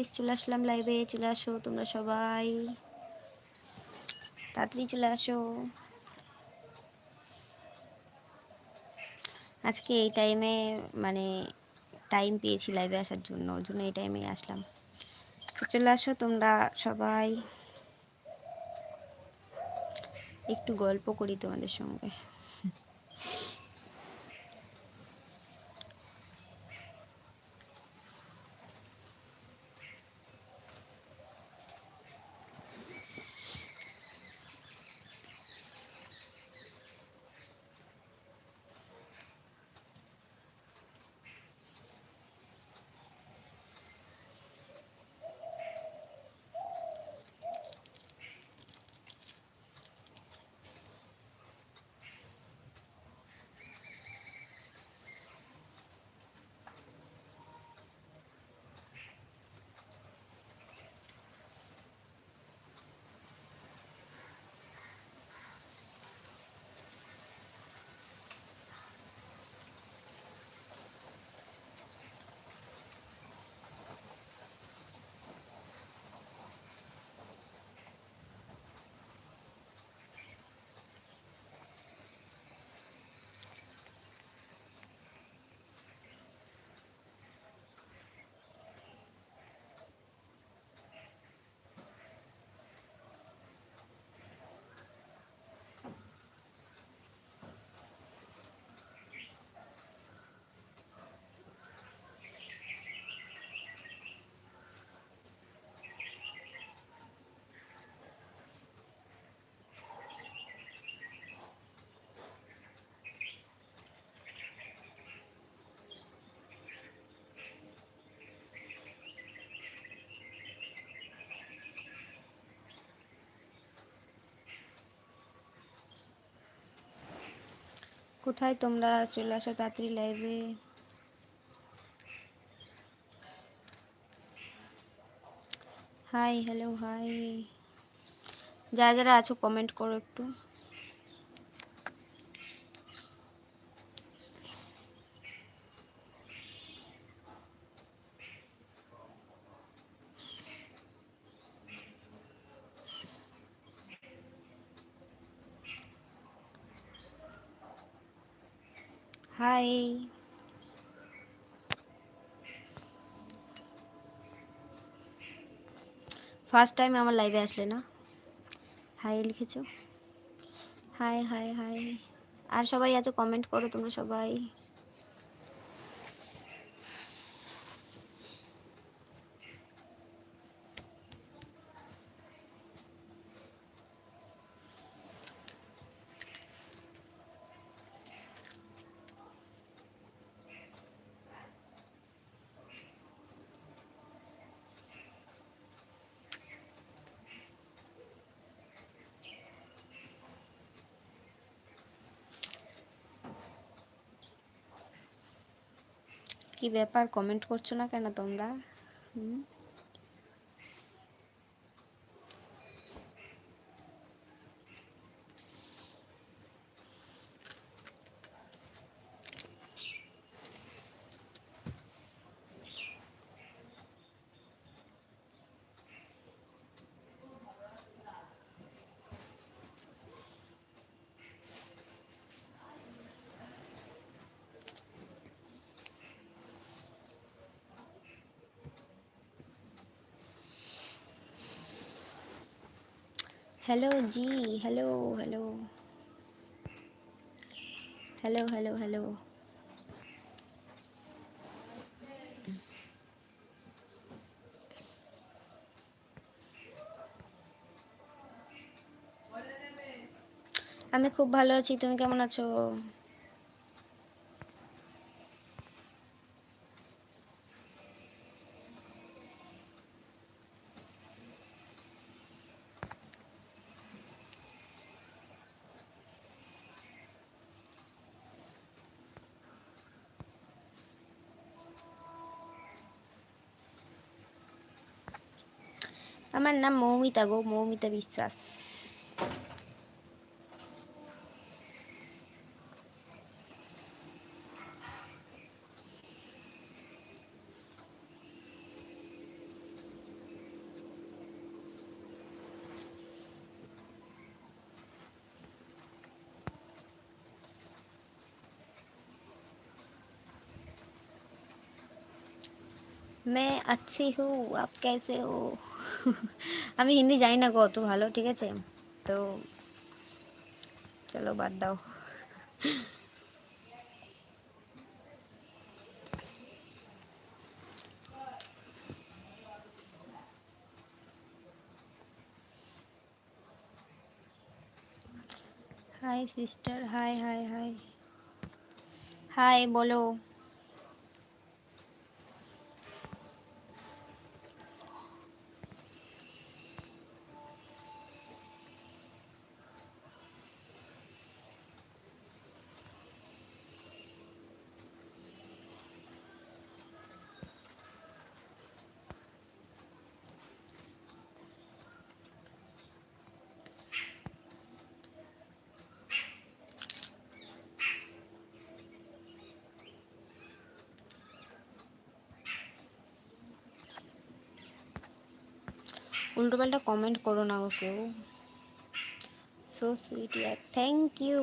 Guys চলে আসলাম লাইভে চলে আসো তোমরা সবাই। তাড়াতাড়ি চলে আসো। আজকে এই টাইমে মানে টাইম পেয়েছি লাইভে আসার জন্য, ওর জন্য এই টাইমে আসলাম। চলে আসো তোমরা সবাই। একটু গল্প করি তোমাদের সঙ্গে। কোথায় তোমরা চলে আসো তাড়াতাড়ি লাইভে হাই হ্যালো হাই যারা যারা আছো কমেন্ট করো একটু। হাই ফার্স্ট টাইম আমার লাইভে আসলে না? হাই লিখেছো? হাই হাই হাই আর সবাই আছো কমেন্ট করো তোমরা সবাই। কি ব্যাপার কমেন্ট করছ না কেন তোমরা? হুম? হ্যালো জি hello hello hello hello hello আমি খুব ভালো আছি। তুমি কেমন আছো? আমার নাম মৌমিতা গো মৌমিতা বিশ্বাস मैं अच्छी हूँ आप कैसे हो আমি হিন্দি জানি না গো, অত ভালো, ঠিক আছে? তো চলো, বাদ দাও। Hi sister hi hi hi hi বলো। উল্টোপাল্টা কমেন্ট করো না গো কেউ। So sweet year thank you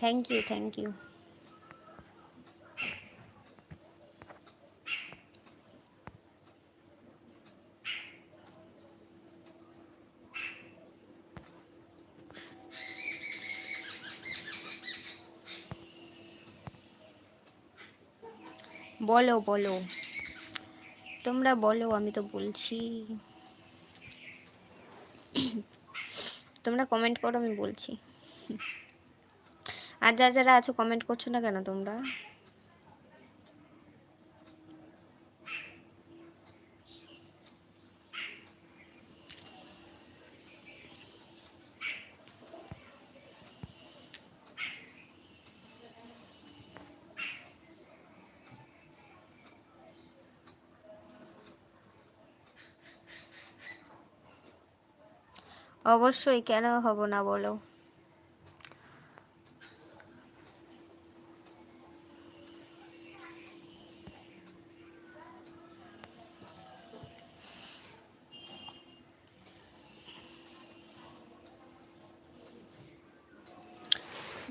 thank you thank you বলো বলো। তোমরা বলো, আমি তো বলছি। তোমরা কমেন্ট করো, আমি বলছি। আর যারা যারা আছো কমেন্ট করছ না কেন তোমরা? অবশ্যই কেন হব না বলো।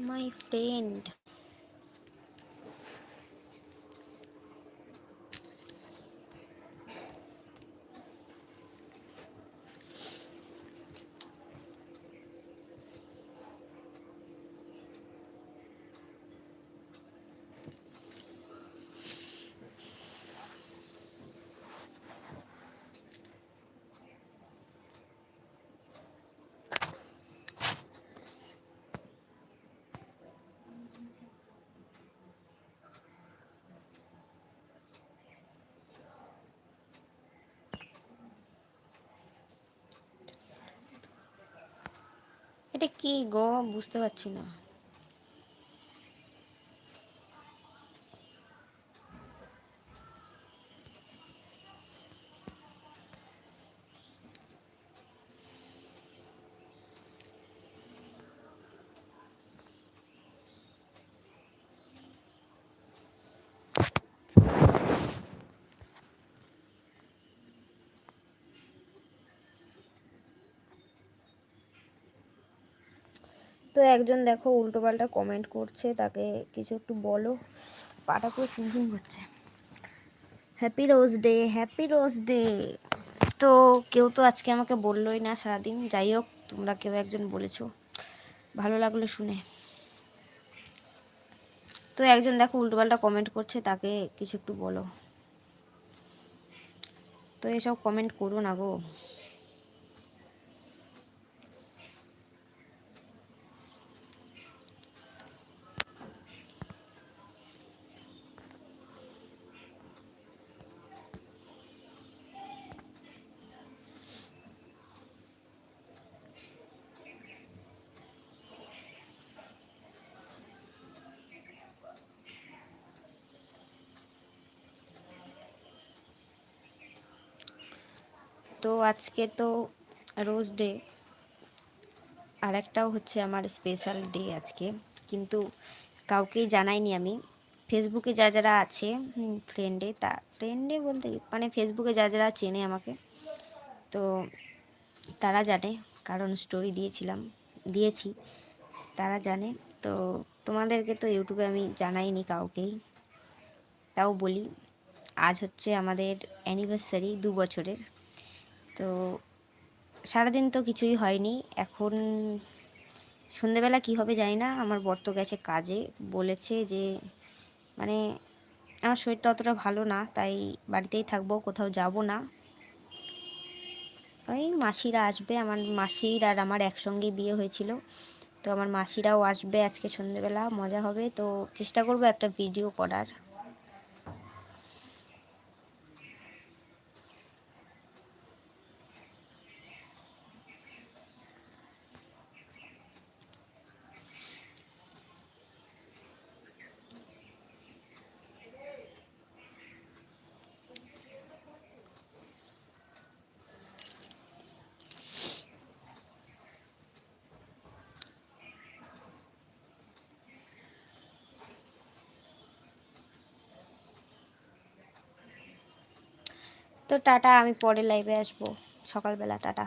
মাই ফ্রেন্ড এটা কি গো? বুঝতে পারছি না। তো একজন দেখো উল্টোপাল্টা কমেন্ট করছে, তাকে কিছু একটু বলো। পাটা পুরো চিনচিন করছে। Happy rose day happy rose day তো কেউ তো আজকে আমাকে বললোই না সারাদিন। যাই হোক, তোমরা কেউ একজন বলেছ। ভালো লাগল শুনে। তো একজন দেখো উল্টোপাল্টা কমেন্ট করছে, তাকে কিছু একটু বলো। তো এসব কমেন্ট করো না গো। তো আজকে তো রোজ ডে। আর একটাও হচ্ছে আমার স্পেশাল ডে আজকে। কিন্তু কাউকেই জানাইনি আমি। ফেসবুকে যা যারা আছে ফ্রেন্ডে তা ফ্রেন্ডে বলতে মানে ফেসবুকে যা যারা চেনে আমাকে, তো তারা জানে, কারণ স্টোরি দিয়েছিলাম, দিয়েছি, তারা জানে। তো তোমাদেরকে তো ইউটিউবে আমি জানাইনি কাউকেই। তাও বলি, আজ হচ্ছে আমাদের অ্যানিভার্সারি দু বছরের। তো সারাদিন তো কিছুই হয়নি। এখন সন্ধেবেলা কী হবে জানি না, আমার বর তো গেছে কাজে। বলেছে যে মানে আমার শরীরটা অতটা ভালো না, তাই বাড়িতেই থাকব, কোথাও যাব না। ওই মাসিরা আসবে, আমার মাসির আর আমার একসঙ্গে বিয়ে হয়েছিল। তো আমার মাসিরাও আসবে আজকে সন্ধেবেলা, মজা হবে। তো চেষ্টা করব একটা ভিডিও করার। তো টাটা আমি পরে লাইভে আসব। সকালবেলা টাটা।